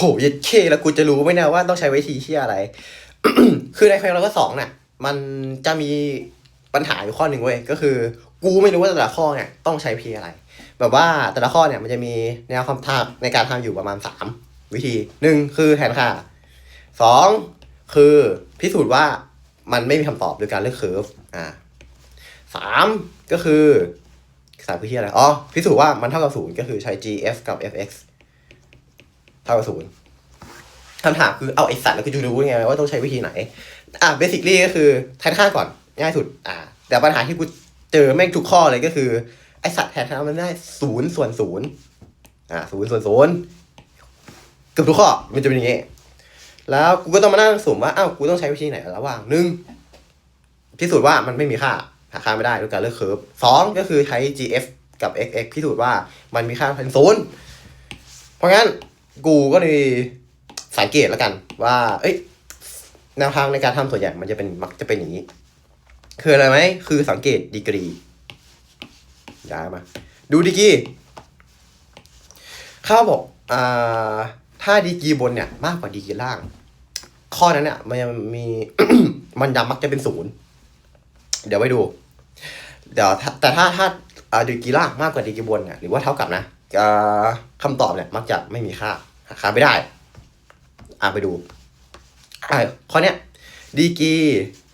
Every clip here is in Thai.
โหเย็ดเคแล้วกูจะรู้ไหมนะว่าต้องใช้วิธีเชี่ยอะไร คือในเพลงเราก็สองน่ะ มันจะมีปัญหาอยู่ข้อหนึ่งเว้ย ก็คือ กูไม่รู้ว่าแต่ละข้อเนี่ยต้องใช้พีอะไร แบบว่าแต่ละข้อเนี่ยมันจะมีแนวคำทางในการทำอยู่ประมาณสามวิธีหนึ่งคือแทนค่าสองคือพิสูจน์ว่ามันไม่มีคำตอบโดยการเลือกเคอร์ฟอ่าสามก็คือสามคือที่อะไรอ๋อพิสูจน์ว่ามันเท่ากับศูนย์ก็คือใช้ gf กับ fx เท่ากับศูนย์คำถามคือเอาไอสัตว์แล้วกูจะรู้ไงว่าต้องใช้วิธีไหน อะเบสิคลี่ก็คือแทนค่าก่อนง่ายสุด อ่า แต่ปัญหาที่กูเจอแม่งทุกข้อเลยก็คือ ไอสัตว์แทนค่ามันได้ศูนย์ส่วนศูนย์อ่าศูนย์ส่วนศูนย์เกือบทุกข้อมันจะเป็นอย่างงี้ แล้วกูก็ต้องมานั่งสุ่มว่าอ้าวกูต้องใช้วิธีไหนระหว่างหนึ่งพิสูจน์ว่ามันไม่มีค่าหาค่าไม่ได้ด้วยการเลือกเคอร์ฟสองก็คือใช้ gf กับ xx พิสูจน์ว่ามันมีค่าเป็นศูนย์เพราะงั้น กูก็เลยสังเกตแล้วกัน ว่า เอ้ยแนวทางในการทำส่วนใหญ่มันจะเป็นมักจะเป็นอย่างนี้ คืออะไรไหมคือสังเกตดีกรีย้ายมา ดูดีกรีเขาบอกอ่าถ้าดีกรีบนเนี่ย มากกว่าดีกรีล่าง ข้อนั้นเนี่ยมันยังมีมันยังมักจะเป็นศูนย์เดี๋ยวไปดู เดี๋ยวแต่ถ้าถ้าอ่าดีกรีล่างมากกว่าดีกรีบนเนี่ยหรือว่าเท่ากับนะอ่าคำตอบเนี่ยมักจะไม่มีค่า หาค่าไม่ได้ อ่าไปดูอ่าข้อเนี้ยดีกี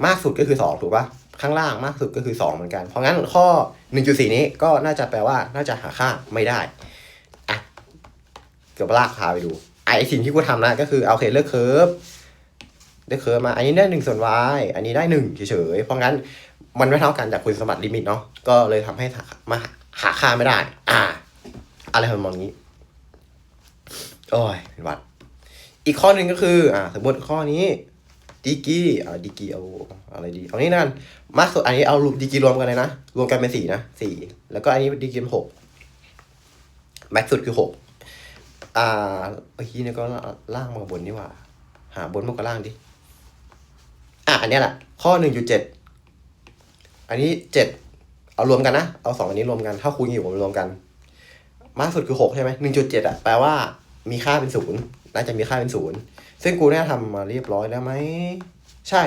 มากสุดก็คือสองถูกปะข้างล่างมากสุดก็คือสองเหมือนกัน เพราะงั้นข้อหนึ่งจุดสี่นี้ก็น่าจะแปลว่าน่าจะหาค่าไม่ได้อะเกือบลากพาไปดูไอสิ่งที่กูทำนะก็คือเอาเคเลือกเคอร์ฟเลือกเคอร์ฟมา อันนี้ได้หนึ่งส่วน y อันนี้ได้หนึ่งเฉยๆ เพราะงั้นมันไม่เท่ากันจากคุณสมบัติลิมิตเนาะก็เลยทำให้มาหาค่าไม่ได้ อ่า อะไรทำนองนี้ โอ้ยเป็นวัด อีกข้อหนึ่งก็คืออ่าสมมติข้อนี้ดีกรีอ่าดีกรีเอาอะไรดี เอานี้นั่นมากสุดอันนี้เอาดีกรีรวมกันเลยนะรวมกันเป็นสี่นะสี่แล้วก็อันนี้ดีกรีเป็นหกแม็กสุดคือหกอ่าเมื่อกี้เนี่ยก็ล่างมากับบนนี่หว่า หาบนมากกว่าล่างดิอะอันนี้แหละข้อหนึ่งจุดเจ็ดอันนี้เจ็ดเอารวมกันนะ เอาสองอันนี้รวมกัน ถ้าคูณอยู่ผมรวมกัน มากสุดคือหกใช่ไหมหนึ่งจุดเจ็ดอะแปลว่า มีค่าเป็นศูนย์น่าจะมีค่าเป็นศูนย์ซึ่งกูเนี่ยทำมาเรียบร้อยแล้วไหมใช่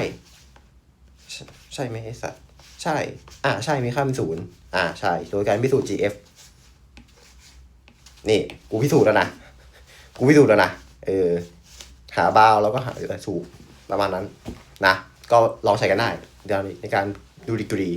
ใช่ ใช่ไหมไอสัตว์ใช่ อ่าใช่มีค่าเป็นศูนย์อ่าใช่ โดยการพิสูจน์ GF นี่ กูพิสูจน์แล้วนะ กูพิสูจน์แล้วนะ เออ หาบาวแล้วก็หาสูบประมาณนั้น นะ ก็ลองใช้กันได้เดี๋ยวนี้ในการดูดีกรี